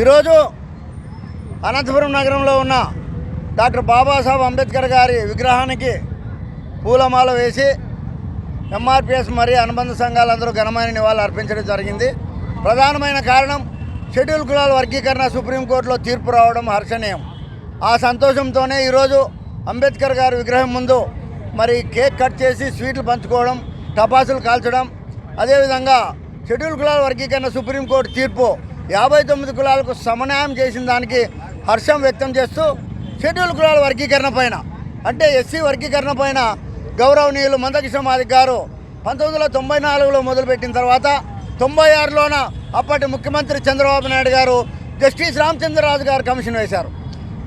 ఈరోజు అనంతపురం నగరంలో ఉన్న డాక్టర్ బాబాసాహెబ్ అంబేద్కర్ గారి విగ్రహానికి పూలమాల వేసి ఎంఆర్పిఎస్ మరియు అనుబంధ సంఘాలందరూ ఘనమైన నివాళులు అర్పించడం జరిగింది. ప్రధానమైన కారణం షెడ్యూల్ కులాల వర్గీకరణ సుప్రీంకోర్టులో తీర్పు రావడం హర్షణీయం. ఆ సంతోషంతోనే ఈరోజు అంబేద్కర్ గారి విగ్రహం ముందు మరి కేక్ కట్ చేసి స్వీట్లు పంచుకోవడం టపాసులు కాల్చడం అదేవిధంగా షెడ్యూల్ కులాల వర్గీకరణ సుప్రీంకోర్టు తీర్పు యాభై తొమ్మిది కులాలకు సమన్వయం చేసిన దానికి హర్షం వ్యక్తం చేస్తూ షెడ్యూల్ కులాల వర్గీకరణ పైన అంటే ఎస్సీ వర్గీకరణ పైన గౌరవనీయులు మందకిష మాదిక్ గారు పంతొమ్మిది వందల తొంభై నాలుగులో మొదలుపెట్టిన తర్వాత తొంభై ఆరులోన అప్పటి ముఖ్యమంత్రి చంద్రబాబు నాయుడు గారు జస్టిస్ రామచంద్రరాజు గారు కమిషన్ వేశారు.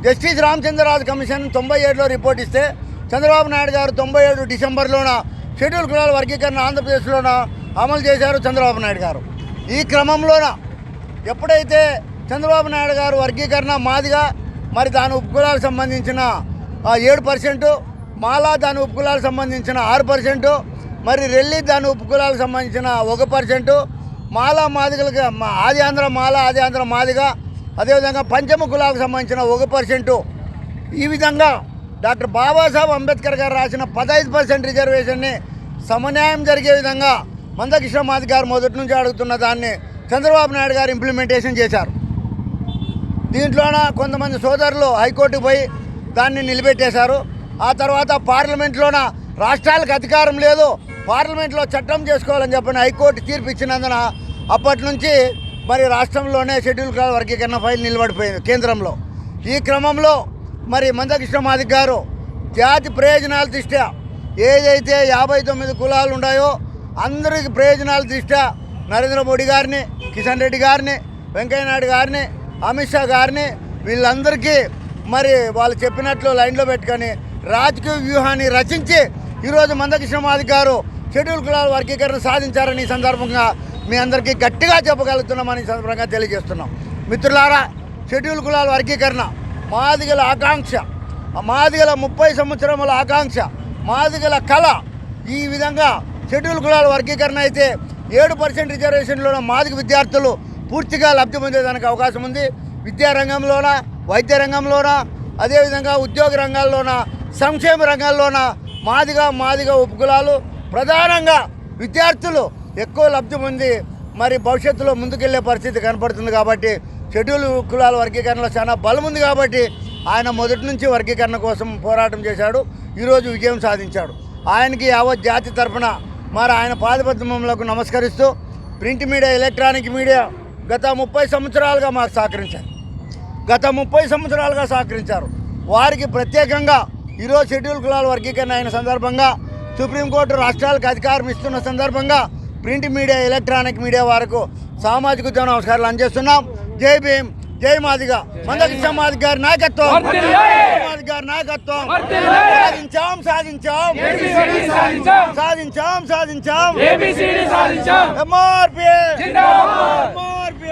జస్టిస్ రామచంద్రరాజు కమిషన్ తొంభై ఏడులో రిపోర్ట్ ఇస్తే చంద్రబాబు నాయుడు గారు తొంభై ఏడు డిసెంబర్లోన షెడ్యూల్ కులాల వర్గీకరణ ఆంధ్రప్రదేశ్లోన అమలు చేశారు చంద్రబాబు నాయుడు గారు. ఈ క్రమంలోన ఎప్పుడైతే చంద్రబాబు నాయుడు గారు వర్గీకరణ మాదిగా మరి దాని ఉపకులాలకు సంబంధించిన ఏడు పర్సెంటు మాలా దాని ఉపకులాలకు సంబంధించిన ఆరు పర్సెంటు మరి రెల్లి దాని ఉపకులాలకు సంబంధించిన ఒక పర్సెంటు మాలా మాదిగలకి మా ఆది ఆంధ్ర మాలా ఆది ఆంధ్ర మాదిగా అదేవిధంగా పంచమ కులాలకు సంబంధించిన ఒక పర్సెంటు. ఈ విధంగా డాక్టర్ బాబాసాహెబ్ అంబేద్కర్ గారు రాసిన పదహైదు పర్సెంట్ రిజర్వేషన్ని సమన్యాయం జరిగే విధంగా మందకృష్ణ మాది గారు మొదటి నుంచి అడుగుతున్న దాన్ని చంద్రబాబు నాయుడు గారు ఇంప్లిమెంటేషన్ చేశారు. దీంట్లోన కొంతమంది సోదరులు హైకోర్టుకు పోయి దాన్ని నిలబెట్టేశారు. ఆ తర్వాత పార్లమెంట్లోన రాష్ట్రాలకు అధికారం లేదు పార్లమెంట్లో చట్టం చేసుకోవాలని చెప్పిన హైకోర్టు తీర్పు ఇచ్చినందున అప్పటి నుంచి మరి రాష్ట్రంలోనే షెడ్యూల్ కులాల వర్గీకరణ ఫైల్ నిలబడిపోయింది కేంద్రంలో. ఈ క్రమంలో మరి మందకృష్ణ మాదిక్ గారు జాతి ప్రయోజనాల దృష్ట్యా ఏదైతే యాభై తొమ్మిది కులాలు ఉన్నాయో అందరికి ప్రయోజనాల దృష్ట్యా నరేంద్ర మోడీ గారిని కిషన్ రెడ్డి గారిని వెంకయ్యనాయుడు గారిని అమిత్ షా గారిని వీళ్ళందరికీ మరి వాళ్ళు చెప్పినట్లు లైన్లో పెట్టుకొని రాజకీయ వ్యూహాన్ని రచించి ఈరోజు మందకృష్ణ మాదిక్ గారు షెడ్యూల్ కులాల వర్గీకరణ సాధించారని ఈ సందర్భంగా మీ అందరికీ గట్టిగా చెప్పగలుగుతున్నామని సందర్భంగా తెలియజేస్తున్నాం. మిత్రులారా షెడ్యూల్ కులాల వర్గీకరణ మాదిగల ఆకాంక్ష మాదిగల ముప్పై సంవత్సరముల ఆకాంక్ష మాదిగల కళ ఈ విధంగా షెడ్యూల్ కులాల వర్గీకరణ అయితే ఏడు పర్సెంట్ రిజర్వేషన్లో మాదిగ విద్యార్థులు పూర్తిగా లబ్ధి పొందేదానికి అవకాశం ఉంది. విద్యారంగంలోన వైద్య రంగంలోన అదేవిధంగా ఉద్యోగ రంగాల్లోన సంక్షేమ రంగాల్లోన మాదిగా మాదిగా ఉపకులాలు ప్రధానంగా విద్యార్థులు ఎక్కువ లబ్ధి పొంది మరి భవిష్యత్తులో ముందుకెళ్ళే పరిస్థితి కనపడుతుంది కాబట్టి షెడ్యూల్ కులాల వర్గీకరణలో చాలా బలం ఉంది కాబట్టి ఆయన మొదటి నుంచి వర్గీకరణ కోసం పోరాటం చేశాడు. ఈరోజు విజయం సాధించాడు. ఆయనకి యావత్ జాతి తరఫున మరి ఆయన పాదపద్మములకు నమస్కరిస్తూ ప్రింట్ మీడియా ఎలక్ట్రానిక్ మీడియా గత ముప్పై సంవత్సరాలుగా మాకు సహకరించారు. గత ముప్పై సంవత్సరాలుగా సహకరించారు. వారికి ప్రత్యేకంగా ఈరోజు షెడ్యూల్ కులాల వర్గీకరణ అయిన సందర్భంగా సుప్రీంకోర్టు రాష్ట్రాలకు అధికారం ఇస్తున్న సందర్భంగా ప్రింట్ మీడియా ఎలక్ట్రానిక్ మీడియా వారికి సామాజిక ఉద్యమ నమస్కారాలు అందజేస్తున్నాం. జై భీమ్ జై మాదిగా మందకృష్ణ మాదిగ గారి నాయకత్వం మాదిగ గారి నాయకత్వం సాధించాం సాధించాం సాధించాం సాధించాం ఎంఆర్పీ ఎంఆర్పీ